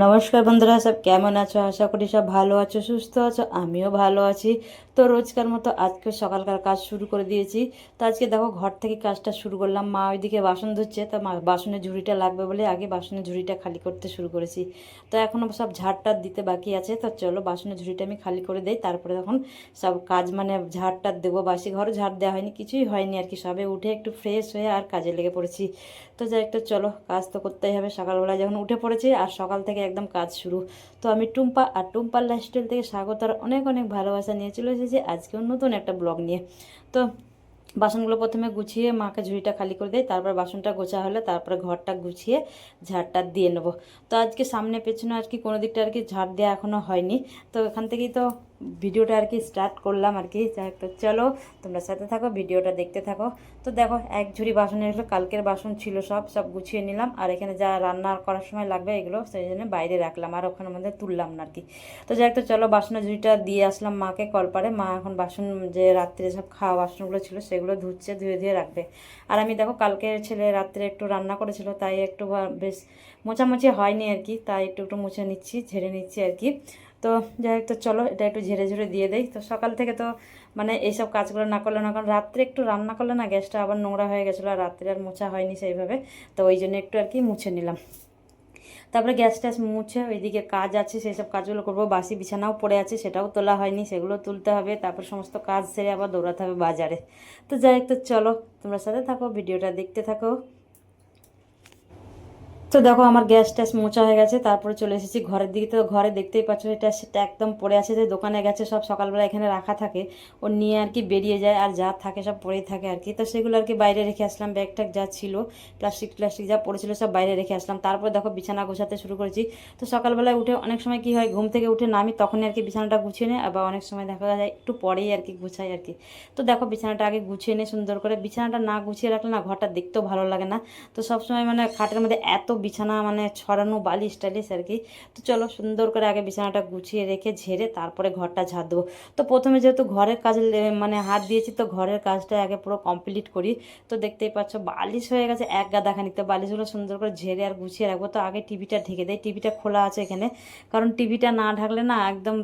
নমস্কার বন্ধুরা, সব কেমন আছো? আশা করি সব ভালো আছো, সুস্থ আছো, আমিও ভালো আছি। তো রোজকার মতো আজকে সকালকার কাজ শুরু করে দিয়েছি। তো আজকে দেখো ঘর থেকে কাজটা শুরু করলাম। মা ওইদিকে বাসন ধুচ্ছে, তো মা বাসনের ঝুড়িটা লাগবে বলে আগে বাসনের ঝুড়িটা খালি করতে শুরু করেছি। তো এখনও সব ঝাড়টা দিতে বাকি আছে। তো চলো বাসনের ঝুড়িটা আমি খালি করে দেই। তারপরে তখন সব কাজ মানে ঝাড়টা দেবো। বাসি ঘরে ঝাড় দেওয়া হয়নি, কিছুই হয়নি আর কি। সবে উঠে একটু ফ্রেশ হয়ে আর কাজে লেগে পড়েছি। তো যাই একটু চলো কাজ তো করতেই হবে। সকালবেলা যখন উঠে পড়েছি আর সকাল থেকে একদম কাজ শুরু। তো আমি টুম্পা আর টুম্পার লাইফস্টাইল থেকে স্বাগত আর অনেক অনেক ভালোবাসা নিয়ে চলে এসেছি আজকেও নতুন একটা ব্লগ নিয়ে। তো বাসনগুলো প্রথমে গুছিয়ে মাকে ঝুড়িটা খালি করে দেয় তারপর বাসনটা গোছা হলে তারপরে ঘরটা গুছিয়ে ঝাড়টা দিয়ে নেব। তো আজকে সামনে পেছনে আর কি কোনো দিকটা আর কি ঝাড় দেওয়া এখনও হয়নি। তো এখান থেকেই তো ভিডিওটা আর কি স্টার্ট করলাম আর কি। তো চলো, তোমরা সাথে থাকো, ভিডিওটা দেখতে থাকো। তো দেখো, এক ঝুড়ি বাসন এগুলো কালকের বাসন ছিল সব সব গুছিয়ে নিলাম। আর এখানে যা রান্না করার সময় লাগবে, এগুলো সেই জন্য বাইরে রাখলাম, আর ওখানে মধ্যে তুললাম না আর কি। তো যাই তো চলো বাসনের ঝুড়িটা দিয়ে আসলাম মাকে কলপারে। মা এখন বাসন যে রাত্রে সব খাওয়া বাসনগুলো ছিল, সেগুলো ধুচ্ছে, ধুয়ে ধুয়ে রাখবে। আর আমি দেখো, কালকে ছেলে রাত্রে একটু রান্না করেছিল, তাই একটু বেশ মোছামুছি হয়নি আর কি, তাই একটু একটু মুছে নিচ্ছি, ঝেড়ে নিচ্ছি আর কি। তো যাই হোক, তো চলো, এটা একটু ঝেড়ে ঝেড়ে দিয়ে দেই। তো সকাল থেকে তো মানে এইসব কাজগুলো না করলে না কারণ রাত্রে একটু রান্না করলে না গ্যাসটা আবার নোংরা হয়ে গেছিল আর রাত্রে আর মোছা হয়নি সেইভাবে। তো ওই জন্য একটু আর কি মুছে নিলাম। তারপরে গ্যাস ট্যাস মুছে ওইদিকে কাজ আছে সেই সব কাজগুলো করব। বাসি বিছানাও পড়ে আছে, সেটাও তোলা হয়নি, সেগুলো তুলতে হবে। তারপর সমস্ত কাজ সেরে আবার দৌড়াতে হবে বাজারে। তো যাই তো চলো, তোমরা সাথে থাকো, ভিডিওটা দেখতে থাকো। তো দেখো আমার গ্যাস ট্যাস মোচা হয়ে গেছে, তারপরে চলে এসেছি ঘরের দিকে। তো ঘরে দেখতেই পাচ্ছ এটা সেটা একদম পড়ে আছে যে দোকানে গেছে, সব সকালবেলা এখানে রাখা থাকে। ও নিয়ে আর কি বেরিয়ে যায়, আর যা থাকে সব পড়েই থাকে আর কি। তো সেগুলো আর কি বাইরে রেখে আসলাম ব্যাগ ট্যাগ যা ছিল, প্লাস্টিক প্লাস্টিক যা পড়েছিল সব বাইরে রেখে আসলাম। তারপর দেখো বিছানা গোছাতে শুরু করেছি। তো সকালবেলায় উঠে অনেক সময় কি হয়, ঘুম থেকে উঠে নামি তখনই আর কি বিছানাটা গুছিয়ে নেয় আবার অনেক সময় দেখা যায় একটু পরেই আর কি গুছাই আর কি। তো দেখো বিছানাটা আগে গুছিয়ে নিয়ে সুন্দর করে। বিছানাটা না গুছিয়ে রাখলে না ঘরটা দেখতেও ভালো লাগে না। তো সবসময় মানে খাটের মধ্যে এত বিছানা মানে ছড়ানো বালিশ টালিশ আর কি। তো চলো সুন্দর করে আগে বিছানাটা গুছিয়ে রেখে ঝেড়ে তারপরে ঘরটা ঝাড় দেবো। তো প্রথমে যেহেতু ঘরের কাজ মানে হাত দিয়েছি, তো ঘরের কাজটা আগে পুরো কমপ্লিট করি। তো দেখতেই পাচ্ছ বালিশ হয়ে গেছে এক গাদাখানি তো বালিশগুলো সুন্দর করে ঝেড়ে আর গুছিয়ে রাখব। তো আগে টিভিটা ঢেকে দেয় টিভিটা খোলা আছে এখানে। কারণ টিভিটা না ঢাকলে না একদম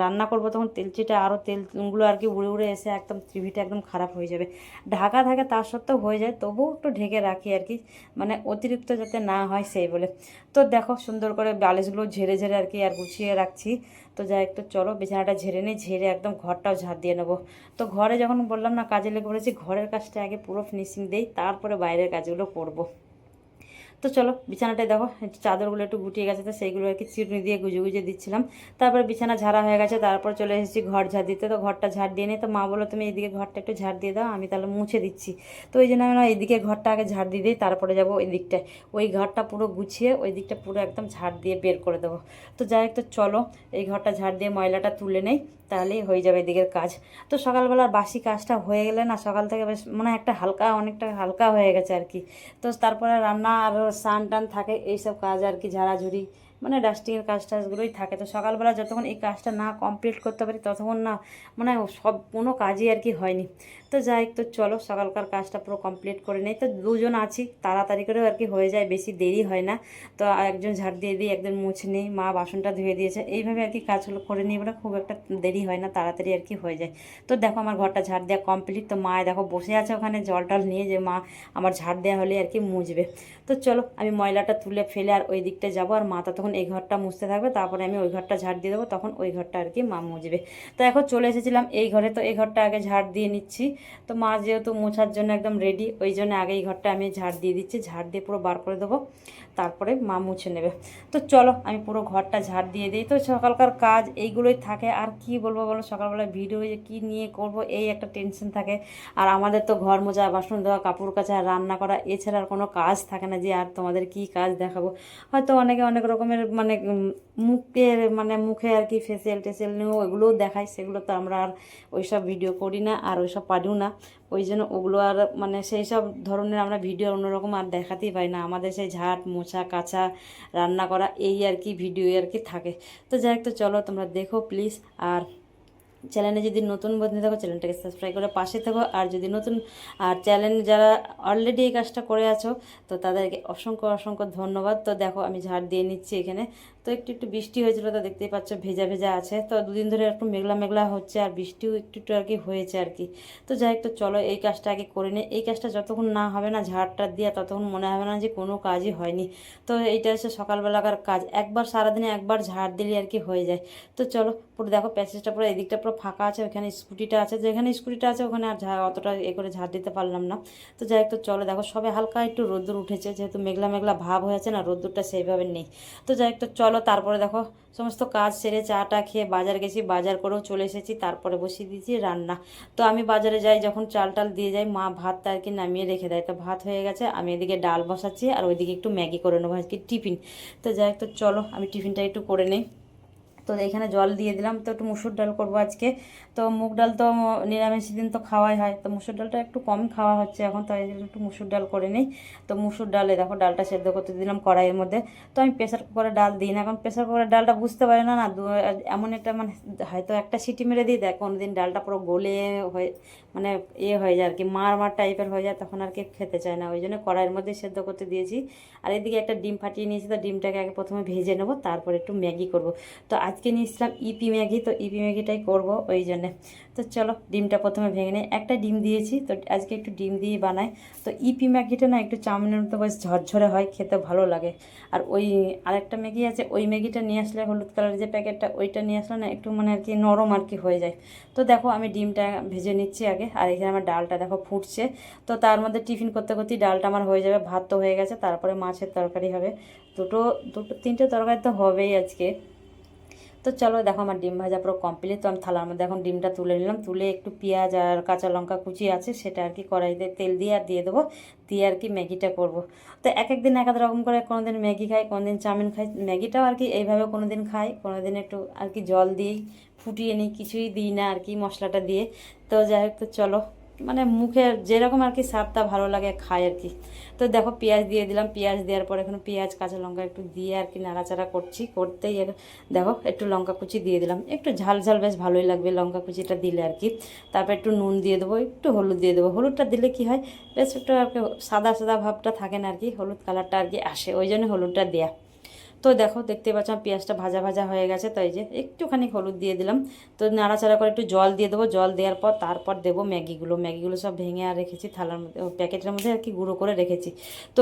রান্না করব তখন তেলচিটা আরও তেলগুলো আর কি উড়ে উড়ে এসে একদম টিভিটা একদম খারাপ হয়ে যাবে। ঢাকা থাকে তার সত্ত্বেও হয়ে যায়। তবুও একটু ঢেকে রাখি আর কি। মানে অতিরিক্ত যাতে না হয়। সেই বলে। তো দেখো সুন্দর করে বালিশগুলো ঝেড়ে ঝেড়ে আর কি আর গুছিয়ে রাখছি। তো যাই একটু চলো বিছানাটা ঝেড়ে নিই, ঝেড়ে একদম ঘরটাও ঝাড় দিয়ে নেব। তো ঘরে যখন বললাম না কাজে লেগে পড়েছি, ঘরের কাজটা আগে পুরো ফিনিশিং দেই, তারপরে বাইরের কাজগুলো করব। তো চলো, বিছানাটায় দেখো চাদরগুলো একটু গুটিয়ে গেছে, তো সেইগুলো আর কি চিরুনি দিয়ে গুজে গুজে দিচ্ছিলাম। তারপরে বিছানা ঝাড়া হয়ে গেছে, তারপর চলে এসেছি ঘর ঝাড় দিতে। তো ঘরটা ঝাড় দিয়ে নিই তো মা বলো তুমি এইদিকে ঘরটা একটু ঝাড় দিয়ে দাও, আমি তাহলে মুছে দিচ্ছি। তো ওই জন্য আমি না এইদিকে ঘরটা আগে ঝাড় দিয়ে দিই, তারপরে যাব ওই দিকটায়। ওই ঘরটা পুরো গুছিয়ে ওই দিকটা পুরো একদম ঝাড় দিয়ে বের করে দেবো। তো যাই হোক, তো চলো, এই ঘরটা ঝাড় দিয়ে ময়লাটা তুলে নেই, তাহলেই হয়ে যাবে এদিকের কাজ। তো সকালবেলার বাসি কাজটা হয়ে গেলে না, সকাল থেকে বেশ মানে একটা হালকা, অনেকটা হালকা হয়ে গেছে আর কি। তো তারপরে রান্না আর স্নান টান থাকে, এইসব কাজ আর কি, ঝাড়াঝুড়ি মানে ডাস্টিংয়ের কাজ টাজগুলোই থাকে। তো সকালবেলা যতক্ষণ এই কাজটা না কমপ্লিট করতে পারি, ততক্ষণ না মানে সব কোনো কাজই আর কি হয়নি। তো যাই, তো চলো সকালকার কাজটা পুরো কমপ্লিট করে নেই। তো দুজন আছি, তাড়াতাড়ি করেও আর কি হয়ে যায়, বেশি দেরি হয় না। তো একজন ঝাড় দিয়ে দিই, একজন মুছে নিই, মা বাসনটা ধুয়ে দিয়েছে। এইভাবে আর কি কাজগুলো করে নিই বলে খুব একটা দেরি হয় না, তাড়াতাড়ি আর কি হয়ে যায়। তো দেখো আমার ঘরটা ঝাড় দেওয়া কমপ্লিট তো মা দেখো বসে আছে ওখানে, জল টল নিয়ে যে মা আমার ঝাড় দেওয়া হলে আর কি মুছবে। তো চলো আমি ময়লাটা তুলে ফেলে আর ওই দিকটা যাব, আর মাতা তখন এই ঘরটা মুছতে থাকবে, তারপরে আমি ওই ঘরটা ঝাড় দিয়ে দেবো, তখন ওই ঘরটা আর কি মা মুছবে। তো এখন চলে এসেছিলাম এই ঘরে, তো এই ঘরটা আগে ঝাড় দিয়ে নিচ্ছি। তো মা যেহেতু মোছার জন্য একদম রেডি ওই জন্য আগেই ঘরটা আমি ঝাড় দিয়ে দিচ্ছি। ঝাড় দিয়ে পুরো বার করে দেবো। তারপরে মা মুছে নেবে। তো চলো, আমি পুরো ঘরটা ঝাড় দিয়ে দিই। তো সকালকার কাজ এইগুলোই থাকে। আর কি বলব বলো সকালবেলা ভিডিও যে কী নিয়ে করব, এই একটা টেনশন থাকে। আর আমাদের তো ঘর মোজা বাসন দেওয়া কাপড় কাচা, রান্না করা, এছাড়া আর কোনো কাজ থাকে না যে আর তোমাদের কি কাজ দেখাবো। হয়তো অনেকে অনেক রকমের মানে মুখের মানে মুখে আর কি ফেসিয়াল টেসিয়াল নিয়েও ওগুলোও দেখায়। সেগুলো তো আমরা আর ওইসব ভিডিও করি না, আর ওইসব পারিও না। ওই জন্য ওগুলো আর মানে সেই সব ধরনের আমরা ভিডিও অন্যরকম আর দেখাতেই পাই না। আমাদের সেই ঝাঁট, মোছা, কাচা রান্না করা এই আর কি ভিডিও আর কি থাকে। তো যাই তো চলো তোমরা দেখো প্লিজ আর চ্যানেলে যদি নতুন বন্ধু থাকো চ্যানেলটাকে সাবস্ক্রাইব করে পাশে থাকো। আর যদি নতুন আর চ্যানেল যারা অলরেডি এই কাজটা করে আছো, তো তাদেরকে অসংখ্য অসংখ্য ধন্যবাদ। তো দেখো আমি ঝাড় দিয়ে নিচ্ছি এখানে। তো একটু একটু বৃষ্টি হয়েছিল, তা দেখতেই পাচ্ছ ভেজা ভেজা আছে। তো দুদিন ধরে একটু মেঘলা মেঘলা হচ্ছে আর বৃষ্টিও একটু একটু আর কি হয়েছে আর কি। তো যাই একটু চলো এই কাজটা আগে করে নিই। এই কাজটা যতক্ষণ না হবে না, ঝাড়টা দিয়ে ততক্ষণ মনে হবে না যে কোনো কাজই হয়নি। তো এইটা হচ্ছে সকালবেলাকার কাজ। একবার সারাদিনে একবার ঝাড় দিলে আর কি হয়ে যায়। তো চলো পুরো দেখো প্যাসেজটা পুরো এদিকটা পুরো ফাঁকা আছে, ওখানে স্কুটিটা আছে। যেখানে স্কুটিটা আছে, ওখানে আর ঝাড় অতটা এ করে ঝাড় দিতে পারলাম না। তো যাই একটু চলো দেখো সবে হালকা একটু রোদ্দুর উঠেছে, যেহেতু মেঘলা মেঘলা ভাব হয়েছে না, রোদ্দুরটা সেইভাবে নেই। তো যাই একটু চলো তারপরে দেখো, সমস্ত কাজ সেরে চাটা খেয়ে বাজার গেছি, বাজার করেও চলে এসেছি, তারপরে বসিয়ে দিয়েছি রান্না। তো আমি বাজারে যাই, যখন চাল টাল দিয়ে যাই, মা ভাতটা আর কি নামিয়ে রেখে দেয়। তো ভাত হয়ে গেছে, আমি এদিকে ডাল বসাচ্ছি, আর ওইদিকে একটু ম্যাগি করে নেব, আজকে টিফিন। তো যাই তো চলো, আমি টিফিনটা একটু করে নিই। তো এখানে জল দিয়ে দিলাম। তো একটু মুসুর ডাল করব আজকে। তো মুগ ডাল তো নিরামিষ দিন তো খাওয়াই হয়। তো মুসুর ডালটা একটু কম খাওয়া হচ্ছে এখন, তাই একটু মুসুর ডাল করে নিই। তো মুসুর ডালে দেখো ডালটা সেদ্ধ করতে দিলাম কড়াইয়ের মধ্যে। তো আমি প্রেশার কুকারে ডাল দিই না, কারণ প্রেশার কুকারের ডালটা বুঝতে পারি না না এমন একটা মানে হয়তো একটা সিটি মেরে দিই দেখ কোনোদিন ডালটা পুরো গলে হয়ে মানে ইয়ে হয়ে যায় আর কি মার মার টাইপের হয়ে যায়, তখন আর কি খেতে চায় না। ওই জন্য কড়াইয়ের মধ্যে সেদ্ধ করতে দিয়েছি। আর এদিকে একটা ডিম ফাটিয়ে নিয়েছি, তো ডিমটাকে আগে প্রথমে ভেজে নেব, তারপর একটু ম্যাগি করব। তো আজকে নিয়েছিলাম ইপি ম্যাগি, তো ইপি ম্যাগিটাই করব ওই জন্যে। তো চলো ডিমটা প্রথমে ভেঙে নিই। একটা ডিম দিয়েছি, তো আজকে একটু ডিম দিয়ে বানাই। তো ইপি ম্যাগিটা না একটু চাউমিনের মতো বেশ ঝরঝরে হয়, খেতে ভালো লাগে। আর ওই আরেকটা ম্যাগি আছে, ওই ম্যাগিটা নিয়ে আসলে হলুদ কালারের যে প্যাকেটটা, ওইটা নিয়ে আসলে না একটু মানে আর কি নরম আর কি হয়ে যায়। তো দেখো আমি ডিমটা ভেজে নিচ্ছি আগে। আর এখানে আমার ডালটা দেখো ফুটছে। তো তার মধ্যে টিফিন করতে করতেই ডালটা আমার হয়ে যাবে, ভাত তো হয়ে গেছে, তারপরে মাছের তরকারি হবে। দুটো দুটো, তিনটে তরকারি তো হবেই আজকে। তো চলো দেখো আমার ডিম ভাজা পুরো কমপ্লিট তো আমি থালার মধ্যে এখন ডিমটা তুলে নিলাম। তুলে একটু পেঁয়াজ আর কাঁচা লঙ্কা কুচি আছে, সেটা আর কি কড়াইতে তেল দিয়ে আর দিয়ে দেবো। দিয়ে আর কি ম্যাগিটা করব। তো এক এক দিন এক এক রকম করে কোনো দিন ম্যাগি খাই কোনো দিন চাউমিন খাই। ম্যাগিটাও আর কি এইভাবে কোনো দিন খাই কোনো দিন একটু আর কি জল দিই। ফুটিয়ে নিই, কিছুই দিই না আর কি মশলাটা দিয়ে। তো যাই হোক, তো চলো। মানে মুখে যেরকম আর কি স্বাদটা ভালো লাগে খায় আর কি। তো দেখো, পেঁয়াজ দিয়ে দিলাম। পেঁয়াজ দেওয়ার পর এখন পেঁয়াজ, কাঁচা লঙ্কা একটু দিয়ে আর কি নাড়াচাড়া করছি, করতেই দেখো, একটু লঙ্কা কুচি দিয়ে দিলাম। একটু ঝাল ঝাল বেশ ভালোই লাগবে লঙ্কা কুচিটা দিলে আর কি। তারপর একটু নুন দিয়ে দেবো, একটু হলুদ দিয়ে দেবো। হলুদটা দিলে কি হয়, বেশ একটু আর কি সাদা সাদা ভাবটা থাকে না আর কি, হলুদ কালারটা আর কি আসে। ওই জন্য হলুদটা দেয়া। তো দেখো, দেখতে পাচ্ছ পেঁয়াজটা ভাজা ভাজা হয়ে গেছে তাই যে একটুখানি হলুদ দিয়ে দিলাম। তো নাড়াচাড়া করে একটু জল দিয়ে দেবো। জল দেওয়ার পর তারপর দেবো ম্যাগিগুলো। ম্যাগিগুলো সব ভেঙে আর রেখেছি, থালার মধ্যে প্যাকেটের মধ্যে আর কি গুঁড়ো করে রেখেছি। তো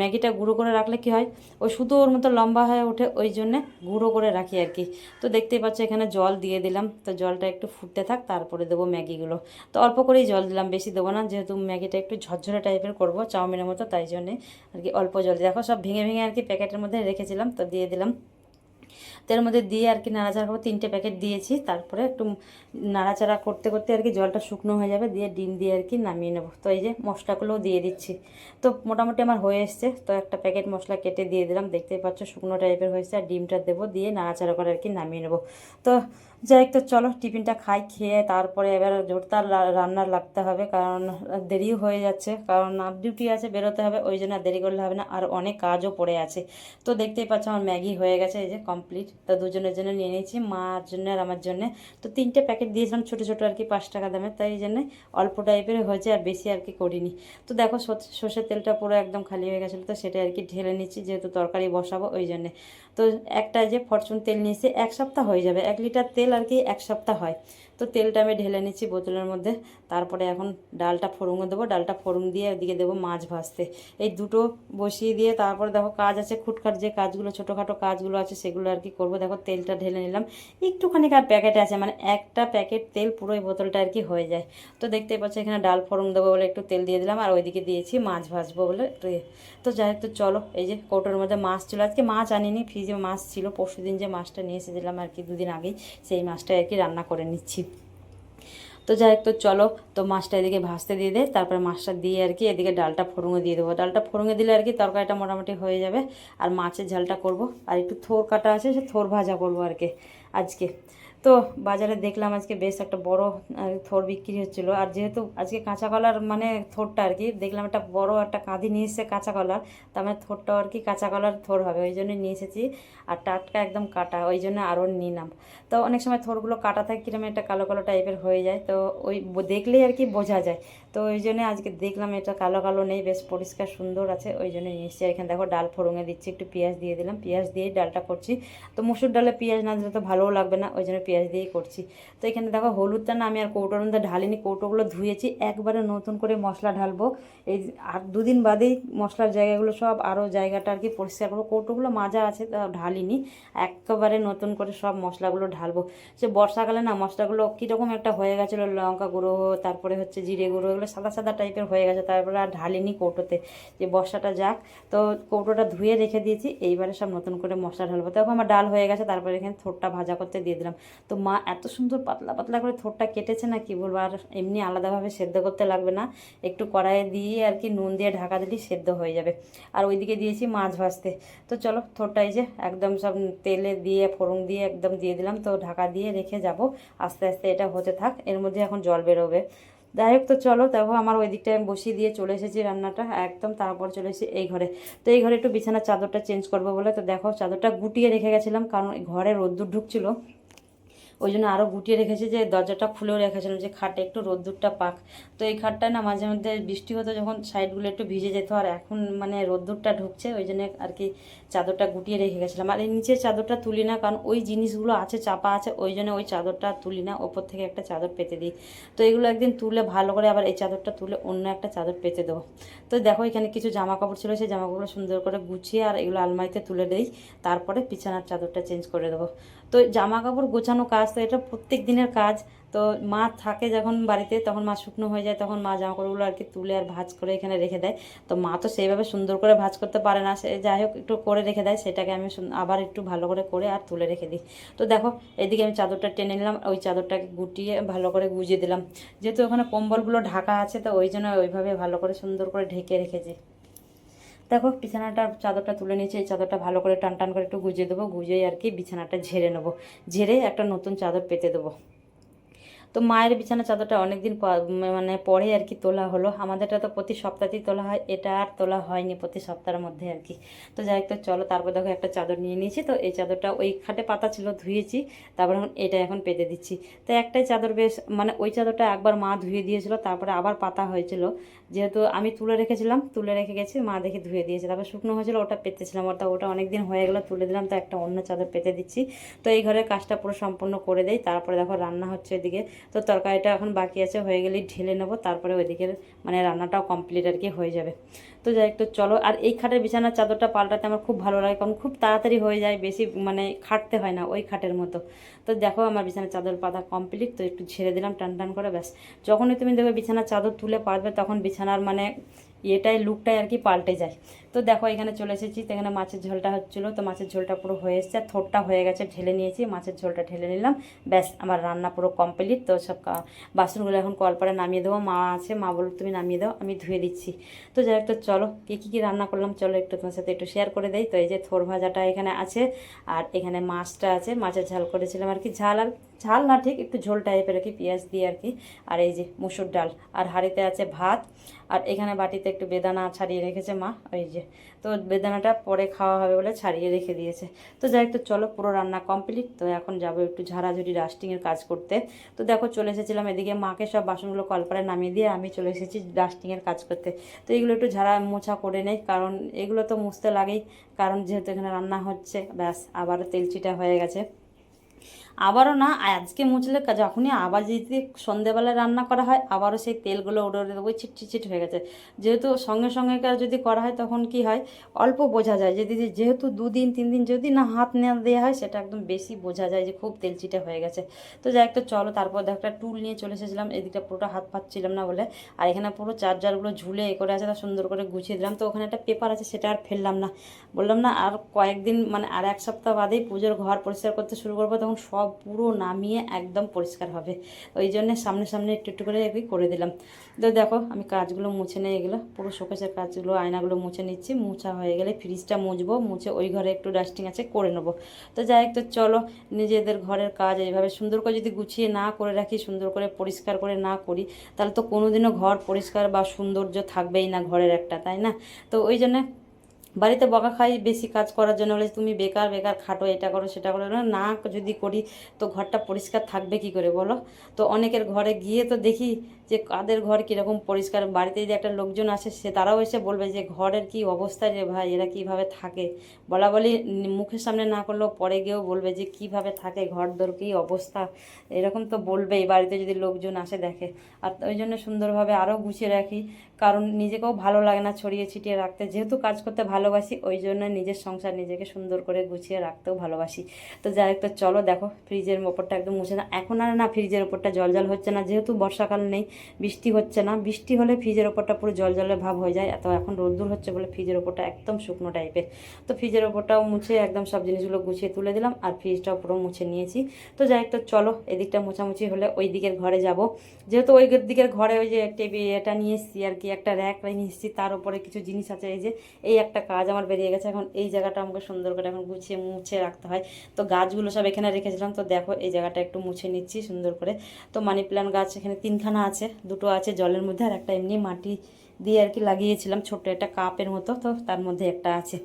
ম্যাগিটা গুঁড়ো করে রাখলে কি হয় ওই শুধু ওর মতো লম্বা হয়ে ওঠে, ওই জন্যে গুঁড়ো করে রাখি আর কি। তো দেখতেই পাচ্ছ এখানে জল দিয়ে দিলাম। তো জলটা একটু ফুটতে থাক, তারপরে দেবো ম্যাগিগুলো। তো অল্প করেই জল দিলাম, বেশি দেবো না। যেহেতু ম্যাগিটা একটু ঝরঝরে টাইপের করব, চাউমিনের মতো, তাই জন্যে আর কি অল্প জল দেখো সব ভেঙে ভেঙে আর কি প্যাকেটের মধ্যে রেখেছিলাম। তো দিয়ে দিলাম। তার মধ্যে দিয়ে আর কি নাড়াচাড়া করব, তিনটে প্যাকেট দিয়েছি। তারপরে একটু নাড়াচাড়া করতে করতে আর কি জলটা শুকনো হয়ে যাবে, দিয়ে ডিম দিয়ে আর কি নামিয়ে নেব। তো এই যে মশলাগুলোও দিয়ে দিচ্ছি। তো মোটামুটি আমার হয়ে এসছে, তো একটা প্যাকেট মশলা কেটে দিয়ে দিলাম। দেখতেই পাচ্ছ শুকনো টাইপের হয়েছে, আর ডিমটা দেবো, দিয়ে নাড়াচাড়া করে আর কি নামিয়ে নেব। তো যাই তো চলো টিফিনটা খাই, খেয়ে তারপরে এবার জোরদার রা- রান্নার লাগতে হবে কারণ দেরিও হয়ে যাচ্ছে, কারণ ডিউটি আছে, বেরোতে হবে, ওই জন্য দেরি করলে হবে না, আর অনেক কাজও পড়ে আছে। তো দেখতেই পাচ্ছ আমার ম্যাগি হয়ে গেছে, এই যে কমপ্লিট তো দুজনের জন্য নিয়ে নিয়েছি, মার জন্য আর আমার জন্য। তো তিনটে প্যাকেট দিয়েছিলাম ছোটো ছোটো আর কি, পাঁচ টাকা দামে তাই এই জন্যে অল্প টাইপের হয়েছে আর বেশি আর কি করিনি। তো দেখো সর- সর্ষের তেলটা পুরো একদম খালি হয়ে গেছিল, তো সেটা আর কি ঢেলে নিচ্ছি, যেহেতু তরকারি বসাবো, ওই জন্যে। তো একটা যে ফরচুন তেল নিয়েছি, এক সপ্তাহ হয়ে যাবে। এক লিটার তেল আর কি এক সপ্তাহ হয়। তো তেলটা আমি ঢেলে নিচ্ছি বোতলের মধ্যে। তারপরে এখন ডালটা ফোড়ঙে দেবো। ডালটা ফোড়ন দিয়ে ওদিকে দেবো মাছ ভাজতে। এই দুটো বসিয়ে দিয়ে তারপরে দেখো কাজ আছে, খুটখাট যে কাজগুলো, ছোটোখাটো কাজগুলো আছে, সেগুলো আর কি করব। দেখো তেলটা ঢেলে নিলাম। একটুখানি আর প্যাকেটে আছে মানে একটা প্যাকেট তেল পুরো এই বোতলটা আর কি হয়ে যায়। তো দেখতেই পাচ্ছি এখানে ডাল ফোড়ন দেবো বলে একটু তেল দিয়ে দিলাম। আর ওইদিকে দিয়েছি মাছ ভাজবো বলে। তো যাই তো চলো, এই যে কৌটোর মধ্যে মাছ ছিল। আজকে মাছ আনিনি ফ্রিজে মাছ ছিল। পরশু দিন যে মাছটা নিয়ে এসেছিলাম আর কি, দুদিন আগেই, সেই মাছটা আর কি রান্না করে নিচ্ছি। তো যাই তো চলো, তো মাছটা এদিকে ভাজতে দিয়ে দে, তারপরে মাছটা দিয়ে আর কি এদিকে ডালটা ফোড়ঙে দিয়ে দেবো। ডালটা ফোড়ঙে দিলে আর কি তরকারিটা মোটামুটি হয়ে যাবে। আর মাছের ঝালটা করব। আর একটু থোর কাটা আছে, সে থোর ভাজা করব আর কি, আজকে। তো বাজারে দেখলাম আজকে বেশ একটা বড় থোর বিক্রি হচ্ছিল। আর যেহেতু আজকে কাঁচা কলার মানে থোরটা আর কি, দেখলাম একটা বড় একটা কাঁধি নিয়ে এসেছে কাঁচা কলার, তার মানে থোরটাও আর কি কাঁচা কলার থোর হবে, ওই জন্য নিয়ে এসেছি। আর টাটকা একদম কাটা, ওই জন্য আরও নিলাম। তো অনেক সময় থোরগুলো কাটা থাকে কীরকম একটা কালো কালো টাইপের হয়ে যায়, তো ওই দেখলেই আর কি বোঝা যায়। তো ওই জন্য আজকে দেখলাম এটা কালো কালো নেই, বেশ পরিষ্কার সুন্দর আছে। ওই জন্য নিয়ে এখানে দেখো ডাল ফোড়ঙে দিচ্ছি, একটু পেঁয়াজ দিয়ে দিলাম। পেঁয়াজ দিয়েই ডালটা করছি। তো মুসুর ডালে পেঁয়াজ না দিলে তো ভালোও লাগবে না, ওই জন্য পেঁয়াজ দিয়েই করছি। তো এখানে দেখো হলুদটা না আমি আর কৌটোর মধ্যে ঢালিনি, কৌটোগুলো ধুয়েছি। একবারে নতুন করে মশলা ঢালবো। এই আর দুদিন বাদেই মশলার জায়গাগুলো সব আরও জায়গাটা আর কি পরিষ্কার করব। কৌটোগুলো মাজা আছে, তা ঢালিনি। একেবারে নতুন করে সব মশলাগুলো ঢালবো। সে বর্ষাকালে না মশলাগুলো কীরকম একটা হয়ে গেছিল, লঙ্কা গুঁড়ো, তারপরে হচ্ছে জিরে গুঁড়ো এগুলো সাদা সাদা টাইপের হয়ে গেছে, তারপরে আর ঢালিনি কৌটোতে। যে বর্ষাটা যাক, তো কৌটোটা ধুয়ে রেখে দিয়েছি, এইবারে সব নতুন করে মশলা ঢালবো। তখন আমার ডাল হয়ে গেছে, তারপরে এখানে থোরটা ভাজা করতে দিয়ে দিলাম। তো মা এত সুন্দর পাতলা পাতলা করে থোরটা কেটেছে না, কি বলব, আর এমনি আলাদাভাবে সেদ্ধ করতে লাগবে না। একটু কড়াইয়ে দিয়ে আর কি নুন দিয়ে ঢাকা দিলেই সেদ্ধ হয়ে যাবে। আর ওইদিকে দিয়েছি মাছ ভাজতে। তো চলো থোরটা এই যে একদম সব তেলে দিয়ে, ফোড়ন দিয়ে একদম দিয়ে দিলাম। তো ঢাকা দিয়ে রেখে যাব। আস্তে আস্তে এটা হতে থাক, এর মধ্যে এখন জল বেরোবে। যাই হোক তো চলো, দেখো আমার ওই দিকটা আমি বসিয়ে দিয়ে চলে এসেছি রান্নাটা, একদম তারপর চলে এসেছি এই ঘরে। তো এই ঘরে একটু বিছানার চাদরটা চেঞ্জ করব বলে, তো দেখো চাদরটা গুটিয়ে রেখে গেছিলাম, কারণ ঘরে রোদ্দুর ঢুকছিল। ওই জন্য আরও গুটিয়ে রেখেছি যে দরজাটা খুলেও রেখেছিলাম যে খাটে একটু রোদ্দুরটা পাক। তো এই খাটটায় না মাঝে মধ্যে বৃষ্টি হতো যখন সাইডগুলো একটু ভিজে যেত আর এখন মানে রোদ্দুরটা ঢুকছে, ওই জন্য আর কি চাদরটা গুটিয়ে রেখে গেছিলাম। আর এই নিচের চাদরটা তুলি না কারণ ওই জিনিসগুলো আছে, চাপা আছে, ওই জন্য ওই চাদরটা তুলি না, ওপর থেকে একটা চাদর পেতে দিই। তো এগুলো একদিন তুলে ভালো করে আবার এই চাদরটা তুলে অন্য একটা চাদর পেতে দেবো। তো দেখো এখানে কিছু জামা কাপড় ছিল, সেই জামা কাপড় সুন্দর করে গুছিয়ে আর এগুলো আলমারিতে তুলে দেই, তারপরে বিছানার চাদরটা চেঞ্জ করে দেবো। তো জামা কাপড় গোছানো কাজ, তো এটা প্রত্যেক দিনের কাজ। তো মা থাকে যখন বাড়িতে, তখন মা শুকনো হয়ে যায়, তখন মা জামা কাপড়গুলো আর কি তুলে আর ভাঁজ করে এখানে রেখে দেয়। তো মা তো সেইভাবে সুন্দর করে ভাজ করতে পারে না, সে যাই হোক একটু করে রেখে দেয়, সেটাকে আমি আবার একটু ভালো করে করে আর তুলে রেখে দিই। তো দেখো, এদিকে আমি চাদরটা টেনে নিলাম, ওই চাদরটাকে গুটিয়ে ভালো করে গুজিয়ে দিলাম। যেহেতু ওখানে কম্বলগুলো ঢাকা আছে, তো ওই জন্য ওইভাবে ভালো করে সুন্দর করে ঢেকে রেখেছি। দেখো বিছানাটার চাদরটা তুলে নিয়েছি, এই চাদরটা ভালো করে টান টান করে একটু গুজে দেবো গুজেই আর কি বিছানাটা ঝেড়ে নেব। ঝেড়ে একটা নতুন চাদর পেতে দেবো। তো মায়ের বিছানা চাদরটা অনেকদিন মানে পরে আর কি তোলা হলো। আমাদেরটা তো প্রতি সপ্তাহতেই তোলা হয়, এটা আর তোলা হয়নি প্রতি সপ্তাহের মধ্যে আর কি। তো যাই তো চলো তারপর দেখো একটা চাদর নিয়ে নিয়েছি। তো এই চাদরটা ওই খাটে পাতা ছিল, ধুয়েছি, তারপর এখন এটা এখন পেতে দিচ্ছি। তো একটাই চাদর বেশ মানে ওই চাদরটা একবার মা ধুয়ে দিয়েছিল, তারপরে আবার পাতা হয়েছিল। যেহেতু আমি তুলে রেখেছিলাম, তুলে রেখে গেছি, মা দেখে ধুয়ে দিয়েছে। তারপর শুকনো হয়েছিল, ওটা পেতেছিলাম, ওটা ওটা অনেক দিন হয়ে গেলো, তুলে দিলাম, তো একটা অন্য চাদর পেতে দিচ্ছি। তো এই ঘরের কাজটা পুরো সম্পূর্ণ করে দেই। তারপরে দেখো রান্না হচ্ছে এদিকে। তো তরকারিটা এখন বাকি আছে, হয়ে গেলেই ঢেলে নেব, তারপরে ওইদিকে মানে রান্নাটাও কমপ্লিট আর কি হয়ে যাবে। তো যাই একটু চলো, আর এই খাটের বিছানার চাদরটা পাল্টাতে আমার খুব ভালো লাগে, কারণ খুব তাড়াতাড়ি হয়ে যায়, বেশি মানে খাটতে হয় না ওই খাটের মতো। তো দেখো আমার বিছানার চাদর পাতা কমপ্লিট তো একটু ঝেড়ে দিলাম, টান টান করে ব্যাস। যখনই তুমি দেখবে বিছানার চাদর তুলে পারবে তখন বিছানার মানে ইয়েটাই লুকটাই আর কি পাল্টে যায়। তো দেখো, এখানে চলে এসেছি। তো এখানে মাছের ঝোলটা হচ্ছিল। তো মাছের ঝোলটা পুরো হয়ে এসেছে। আর থোরটা হয়ে গেছে, ঢেলে নিয়েছি। মাছের ঝোলটা ঢেলে নিলাম। ব্যাস, আমার রান্না পুরো কমপ্লিট তো সব বাসনগুলো এখন কলপারে নামিয়ে দেবো। মা আছে, মা বলল, তুমি নামিয়ে দাও, আমি ধুয়ে দিচ্ছি। তো যাই তো চলো, কী কী কী রান্না করলাম? চলো একটু তোমার সাথে একটু শেয়ার করে দেই। তো এই যে থোর ভাজাটা এখানে আছে। আর এখানে মাছটা আছে। মাছের ঝাল করেছিলাম আর কি। ঝাল আর ঝাল না ঠিক, একটু ঝোল টাইপের আর কি, পেঁয়াজ দিয়ে আর কি। আর এই যে মুসুর ডাল। আর হাঁড়িতে আছে ভাত। আর এখানে বাটিতে একটু বেদানা ছাড়িয়ে রেখেছে মা। ওই যে তো বেদানাটা পরে খাওয়া হবে বলে ছাড়িয়ে রেখে দিয়েছে। তো যাই তো চলো পুরো রান্না কমপ্লিট তো এখন যাব একটু ঝাড়াঝুড়ি ডাস্টিংয়ের কাজ করতে। তো দেখো চলে এসেছিলাম এদিকে, মাকে সব বাসনগুলো কলপারে নামিয়ে দিয়ে আমি চলে এসেছি ডাস্টিংয়ের কাজ করতে। তো এগুলো একটু ঝাড়া মোছা করে নেই, কারণ এগুলো তো মুছতে লাগেই, কারণ যেহেতু এখানে রান্না হচ্ছে, ব্যাস আবার তেলচিটা হয়ে গেছে। আবারও না, আজকে মুছলে যখনই আবার যদি সন্ধেবেলায় রান্না করা হয়, আবারও সেই তেলগুলো উড়ে উড়ে ওই ছিট ছিট ছিট হয়ে গেছে। যেহেতু সঙ্গে সঙ্গে যদি করা হয়, তখন কি হয়, অল্প বোঝা যায়। যদি যেহেতু দুদিন তিন দিন যদি না হাত না দেওয়া হয়, সেটা একদম বেশি বোঝা যায় যে খুব তেলচিটে হয়ে গেছে। তো যাই একটা চলো, তারপর দেখো একটা টুল নিয়ে চলে এসেছিলাম। এদিকটা পুরোটা হাত পাচ্ছিলাম না বলে। আর এখানে পুরো চার্জারগুলো ঝুলে এ করে আছে, তা সুন্দর করে গুছিয়ে দিলাম। তো ওখানে একটা পেপার আছে, সেটা আর ফেললাম না। বললাম না, আর কয়েকদিন মানে আর এক সপ্তাহ বাদেই পুজোর ঘর পরিষ্কার করতে শুরু করব, তখন তখন সব পুরো নামিয়ে একদম পরিষ্কার হবে। ওই জন্য সামনে সামনে একটু একটু করে করে দিলাম। তো দেখো, আমি কাজগুলো মুছে নিয়ে এগুলো। পুরো শোকেসের কাজগুলো, আয়নাগুলো মুছে নিচ্ছি। মুছা হয়ে গেলে ফ্রিজটা মুছবো। মুছে ওই ঘরে একটু ডাস্টিং আছে, করে নেব। তো যাই তো চলো, নিজেদের ঘরের কাজ এইভাবে সুন্দর করে যদি গুছিয়ে না করে রাখি, সুন্দর করে পরিষ্কার করে না করি, তাহলে তো কোনোদিনও ঘর পরিষ্কার বা সৌন্দর্য থাকবেই না ঘরের একটা, তাই না? তো ওই জন্য বাড়িতে বকা খাই, বেশি কাজ করার জন্য বলে তুমি বেকার বেকার খাটো, এটা করো, সেটা করো না, যদি করি, তো ঘরটা পরিষ্কার থাকবে কি করে বলো? তো অনেকের ঘরে গিয়ে তো দেখি যে কাদের ঘর কীরকম পরিষ্কার, বাড়িতে যদি একটা লোকজন আসে, সে তারাও এসে বলবে যে ঘরের কি অবস্থা রে ভাই, এরা কীভাবে থাকে? বলা বলি মুখের সামনে না করলেও পরে গিয়েও বলবে যে কীভাবে থাকে ঘর দর কী অবস্থা? এরকম তো বলবেই, বাড়িতে যদি লোকজন আসে দেখে। আর ওই জন্য সুন্দরভাবে আরও গুছিয়ে রাখি, কারণ নিজেকেও ভালো লাগে না ছড়িয়ে ছিটিয়ে রাখতে। যেহেতু কাজ করতে ভালোবাসি, ওই জন্য নিজের সংসার নিজেকে সুন্দর করে গুছিয়ে রাখতেও ভালোবাসি। তো যাই তো চলো দেখো, ফ্রিজের ওপরটা একদম মুছে না। এখন আর না, ফ্রিজের ওপরটা জল জল হচ্ছে না, যেহেতু বর্ষাকাল নেই বৃষ্টি হচ্ছে না। বৃষ্টি হলে ফ্রিজের ওপরটা পুরো জল জলের ভাব হয়ে যায়। এত এখন রোদ্দুর হচ্ছে বলে ফ্রিজের ওপরটা একদম শুকনো টাইপের। তো ফ্রিজের ওপরটাও মুছে একদম সব জিনিসগুলো গুছিয়ে তুলে দিলাম আর ফ্রিজটাও পুরো মুছে নিয়েছি। তো যাই তো চলো এদিকটা মোছামুছি হলে ওই দিকের ঘরে যাব। যেহেতু ওই দিকের ঘরে ওই যে টেবিল এটা নিয়ে এসেছি আর কি, একটা র্যাক নিয়ে এসেছি, তার উপরে কিছু জিনিস আছে। এই যে, এই একটা কাজ আমার বেরিয়ে গেছে। এখন এই জায়গাটা আমাকে সুন্দর করে এখন গুছিয়ে মুছে রাখতে হয়। তো গাছগুলো সব এখানে রেখেছিলাম। তো দেখো এই জায়গাটা একটু মুছে নিচ্ছি সুন্দর করে। তো মানি প্ল্যান্ট গাছ এখানে তিনখানা আছে। দুটো আছে জলের মধ্যে আর একটা এমনি মাটি দিয়ে আর কি লাগিয়েছিলাম, ছোট্ট একটা কাপের মতো, তো তার মধ্যে একটা আছে।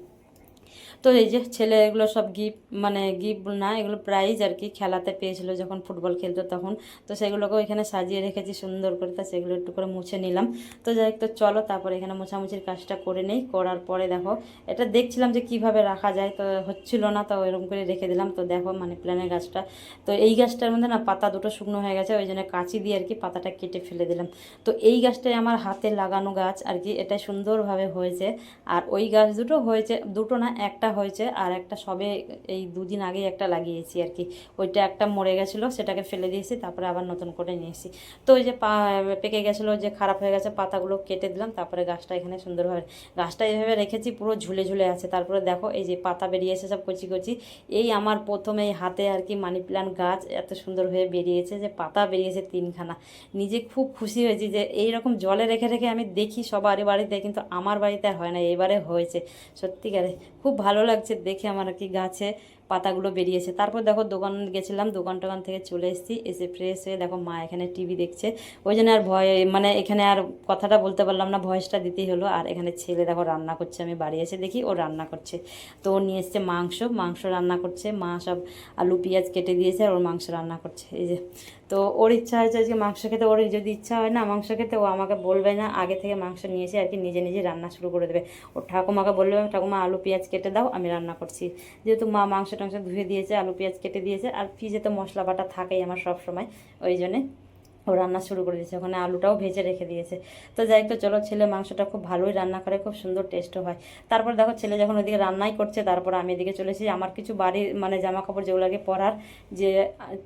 তো এই যে ছেলে এগুলো সব গিফট মানে গিফট না, এগুলো প্রাইজ আর কি খেলাতে পেয়েছিল যখন ফুটবল খেলতো তখন। তো সেগুলোকেও এখানে সাজিয়ে রেখেছি সুন্দর করে, তা সেগুলো একটু করে মুছে নিলাম। তো যাই তো চলো তারপরে এখানে মোছামুছির কাজটা করে নেই, করার পরে দেখো। এটা দেখছিলাম যে কীভাবে রাখা যায়, তো হচ্ছিল না, তো এরকম করে রেখে দিলাম। তো দেখো মানে প্ল্যানের গাছটা তো এই গাছটার মধ্যে না পাতা দুটো শুকনো হয়ে গেছে, ওই জন্য কাঁচি দিয়ে আর কি পাতাটা কেটে ফেলে দিলাম। তো এই গাছটাই আমার হাতে লাগানো গাছ আর কি এটা সুন্দরভাবে হয়েছে। আর ওই গাছ দুটো হয়েছে, দুটো না একটা হয়েছে আর একটা সবে এই দুদিন আগে একটা লাগিয়েছি আর কি। ওইটা একটা মরে গেছিল, সেটাকে ফেলে দিয়েছি, তারপরে আবার নতুন করে নিয়েছি তো ওই যে পা, পেকে গেছিল, যে খারাপ হয়ে গেছে, পাতাগুলো কেটে দিলাম, তারপরে গাছটা এখানে সুন্দরভাবে, গাছটা এভাবে রেখেছি, পুরো ঝুলে ঝুলে আছে। তারপরে দেখো, এই যে পাতা বেরিয়েছে সব কচি কচি। এই আমার প্রথমে এই হাতে আর কি মানি প্ল্যান্ট গাছ, এত সুন্দর হয়ে বেরিয়েছে যে পাতা বেরিয়েছে তিনখানা। নিজে খুব খুশি হয়েছি যে এই রকম জলে রেখে রেখে আমি দেখি সবারই বাড়িতে, কিন্তু আমার বাড়িতে আর হয় না, এবারে হয়েছে। সত্যিকারে খুব ভালো লাগছে দেখে আমার আর কি গাছে। পাতাগুলো বেরিয়েছে। তারপর দেখো দোকান গেছিলাম, দোকান টোকান থেকে চলে এসেছি, এসে ফ্রেশ হয়ে দেখো মা এখানে টিভি দেখছে। ওই জন্য আর ভয় মানে এখানে আর কথাটা বলতে পারলাম না, ভয়েসটা দিতেই হলো। আর এখানে ছেলে দেখো রান্না করছে, আমি বাড়ি এসে দেখি ও রান্না করছে। তো ও নিয়ে এসছে মাংস মাংস রান্না করছে। মা সব আলু, পেঁয়াজ কেটে দিয়েছে আর ওর মাংস রান্না করছে। এই যে, তো ওর ইচ্ছা হয়েছে আজকে মাংস খেতে, ওর যদি ইচ্ছা হয় না মাংস খেতে, ও আমাকে বলবে না। আগে থেকে মাংস নিয়েছে আর কি নিজে নিজে রান্না শুরু করে দেবে। ওর ঠাকুমাকে বলবে, ঠাকুমা, আলু, পেঁয়াজ কেটে দাও, আমি রান্না করছি। যেহেতু মা মাংস টাংস ধুয়ে দিয়েছে, আলু, পেঁয়াজ কেটে দিয়েছে, আর ফ্রিজে তো মশলা বাটা থাকেই আমার সবসময়, ওই জন্যে। ও রান্না শুরু করে দিয়েছে। ওখানে আলুটাও ভেজে রেখে দিয়েছে। তো যাই তো চলো ছেলে মাংসটা খুব ভালোই রান্না করে, খুব সুন্দর টেস্টও হয়। তারপর দেখো ছেলে যখন ওইদিকে রান্নাই করছে, তারপর আমি এদিকে চলে এসেছি। আমার কিছু বাড়ির মানে জামা কাপড় যেগুলো আগে পরার, যে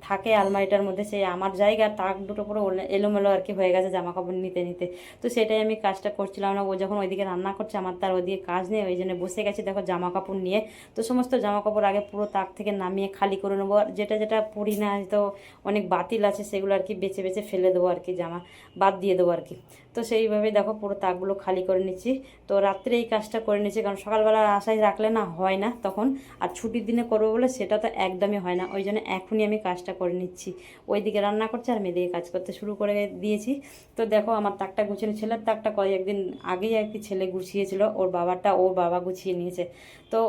থাকে আলমারিটার মধ্যে, সেই আমার জায়গা, তাক দুটো পুরো এলোমেলো আর কি হয়ে গেছে জামা কাপড় নিতে নিতে। তো সেটাই আমি কাজটা করছিলাম না। ও যখন ওইদিকে রান্না করছে, আমার তার ওইদিকে কাজ নেই, ওই জন্য বসে গেছি, দেখো জামা কাপড় নিয়ে। তো সমস্ত জামা কাপড় আগে পুরো তাক থেকে নামিয়ে খালি করে নেব। আর যেটা যেটা পরি না তো অনেক বাতিল আছে, সেগুলো আর কি বেছে বেছে ফেলে দেবো আর কি, জামা বাদ দিয়ে দেবো আর কি। তো সেইভাবে দেখো পুরো তাকগুলো খালি করে নিচ্ছি। তো রাত্রে এই কাজটা করে নিচ্ছি, কারণ সকালবেলা আশায় রাখলে না হয় না তখন, আর ছুটির দিনে করব বলে সেটা তো একদমই হয় না। ওই জন্য এখনই আমি কাজটা করে নিচ্ছি। ওইদিকে রান্না করছে আর মেয়েদিকে কাজ করতে শুরু করে দিয়েছি। তো দেখো আমার তাকটা গুছিয়ে ছেলের তাকটা কয়েকদিন আগেই আর কি ছেলে গুছিয়েছিল, ওর বাবারটা ও বাবা গুছিয়ে নিয়েছে। তো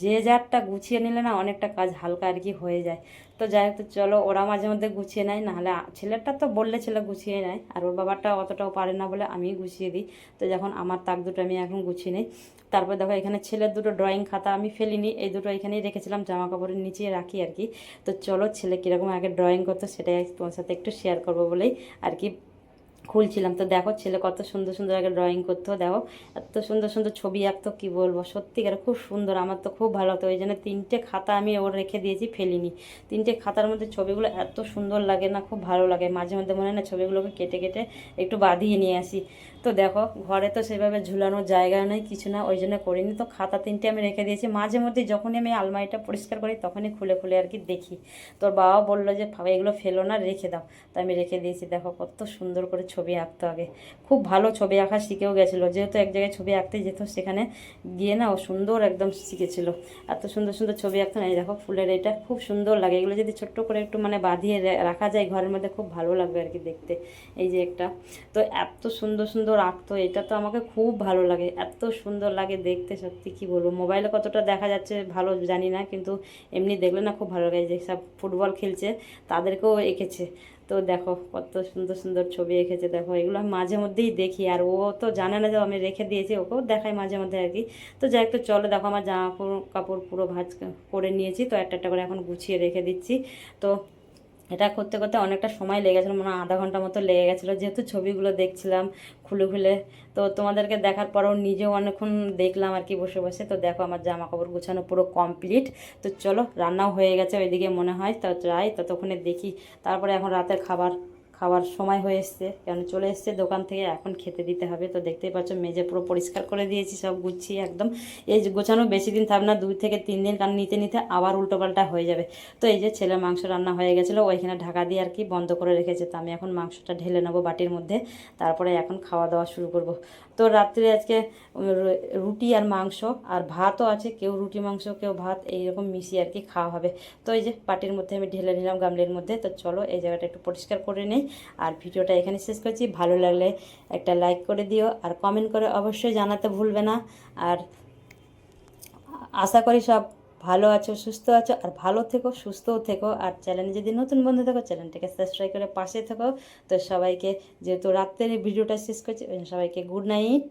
যে যারটা গুছিয়ে নিলে না অনেকটা কাজ হালকা আর কি হয়ে যায়। তো যাই হোক চলো ওরা মাঝে মধ্যে গুছিয়ে নেয়, নাহলে ছেলেটা তো বললে ছেলে গুছিয়ে নেয়, আর ওর বাবারটা অতটাও পারে না বলে আমি গুছিয়ে দিই। তো যখন আমার তাক দুটো আমি এখন গুছিয়ে নিই, তারপর দেখো এখানে ছেলের দুটো ড্রয়িং খাতা আমি ফেলিনি, এই দুটো এখানেই রেখেছিলাম জামা কাপড়ের নিচে রাখি আর কি। তো চলো ছেলে কীরকম আগে ড্রয়িং করতো, সেটাই তোমার সাথে একটু শেয়ার করব বলেই আর কি। খুলছিলাম। তো দেখো ছেলে কত সুন্দর সুন্দর আগে ড্রয়িং করতো, দেখো এত সুন্দর সুন্দর ছবি আঁকতো, কি বলব? সত্যিকার খুব সুন্দর, আমার তো খুব ভালো হতো ওই জন্য তিনটে খাতা আমি ওর রেখে দিয়েছি, ফেলিনি। তিনটে খাতার মধ্যে ছবিগুলো এত সুন্দর লাগে না, খুব ভালো লাগে। মাঝে মধ্যে মনে হয় না ছবিগুলোকে কেটে কেটে একটু বাঁধিয়ে নিয়ে আসি। তো দেখো ঘরে তো সেভাবে ঝুলানোর জায়গা নেই কিছু না ওই জন্য করিনি। তো খাতা তিনটে আমি রেখে দিয়েছি। মাঝে মধ্যে যখনই আমি আলমারিটা পরিষ্কার করি তখনই খুলে খুলে আর কি দেখি। তোর বাবা বলল যে "বাবা, এগুলো ফেলো না রেখে দাও। তো আমি রেখে দিয়েছি। দেখো কত সুন্দর করে ছবি আঁকতো আগে। খুব ভালো ছবি আঁকা শিখেও গেছিল। যেহেতু এক জায়গায় ছবি আঁকতে যেত সেখানে গিয়ে না ও সুন্দর একদম শিখেছিল। এত সুন্দর সুন্দর ছবি আঁকতো না। এই দেখো ফুলের এটা খুব সুন্দর লাগে। এগুলো যদি ছোট্ট করে একটু মানে বাঁধিয়ে রাখা যায় ঘরের মধ্যে খুব ভালো লাগবে আর কি দেখতে। এই যে একটা। তো এত সুন্দর সুন্দর আঁকতো, এটা তো আমাকে খুব ভালো লাগে। এত সুন্দর লাগে দেখতে, সত্যি কি বলব? মোবাইলে কতটা দেখা যাচ্ছে ভালো জানি না, কিন্তু এমনি দেখলে না খুব ভালো লাগে। যে সব ফুটবল খেলছে তাদেরকেও এঁকেছে। তো দেখো, কত সুন্দর সুন্দর ছবি এঁকেছে, দেখো। এগুলো আমি মাঝে মধ্যেই দেখি, আর ও তো জানে না যে আমি রেখে দিয়েছি, ওকেও দেখাই মাঝে মধ্যে আর কি। তো যাই একটু চলো দেখো, আমার জামা কাপড় পুরো ভাজ করে নিয়েছি, তো একটা একটা করে এখন গুছিয়ে রেখে দিচ্ছি। তো এটা করতে করতে অনেকটা সময় লেগে গেছিল, মনে হয় আধা ঘণ্টা মতো লেগে গেছিল। যেহেতু ছবিগুলো দেখছিলাম খুলে খুলে, তো তোমাদেরকে দেখার পরও নিজেও অনেকক্ষণ দেখলাম আর কি বসে বসে। তো দেখো আমার জামা কাপড় গুছানো পুরো কমপ্লিট তো চলো, রান্নাও হয়ে গেছে ওইদিকে মনে হয়, তো যাই, ততক্ষণে দেখি। তারপরে এখন রাতের খাবার খাওয়ার সময় হয়ে এসছে। কারণ চলে এসছে দোকান থেকে, এখন খেতে দিতে হবে। তো দেখতেই পাচ্ছ মেজে পুরো পরিষ্কার করে দিয়েছি, সব গুছিয়ে একদম। এই গোছানো বেশি দিন থাকবে না, দুই থেকে তিন দিন, কারণ নিতে নিতে আবার উল্টোপাল্টা হয়ে যাবে। তো এই যে ছেলে মাংস রান্না হয়ে গেছিল, ওইখানে ঢাকা দিয়ে আর কি বন্ধ করে রেখেছে। তো আমি এখন মাংসটা ঢেলে নেব বাটির মধ্যে। তারপরে এখন খাওয়া দাওয়া শুরু করব। তো রাত্রে আজকে রুটি আর মাংস, আর ভাতও আছে। কেউ রুটি মাংস, কেউ ভাত, এইরকম মিশিয়ে আর কি খাওয়া হবে। তো এই যে পাটির মধ্যে আমি ঢেলে নিলাম গামলির মধ্যে। তো চলো এই জায়গাটা একটু পরিষ্কার করে নেই। আর ভিডিওটা এখানে শেষ করছি। ভালো লাগলে একটা লাইক করে দিও আর কমেন্ট করে অবশ্যই জানাতে ভুলবে না। আর আশা করি সব ভালো আছো, সুস্থ আছো আর ভালো থেকো, সুস্থও থেকো। আর চ্যানেলে যদি নতুন বন্ধু থাকো চ্যানেলটাকে সাবস্ক্রাইব করে পাশে থাকো। তো সবাইকে যেহেতু রাত্রে ভিডিওটা শেষ করছি সবাইকে গুড নাইট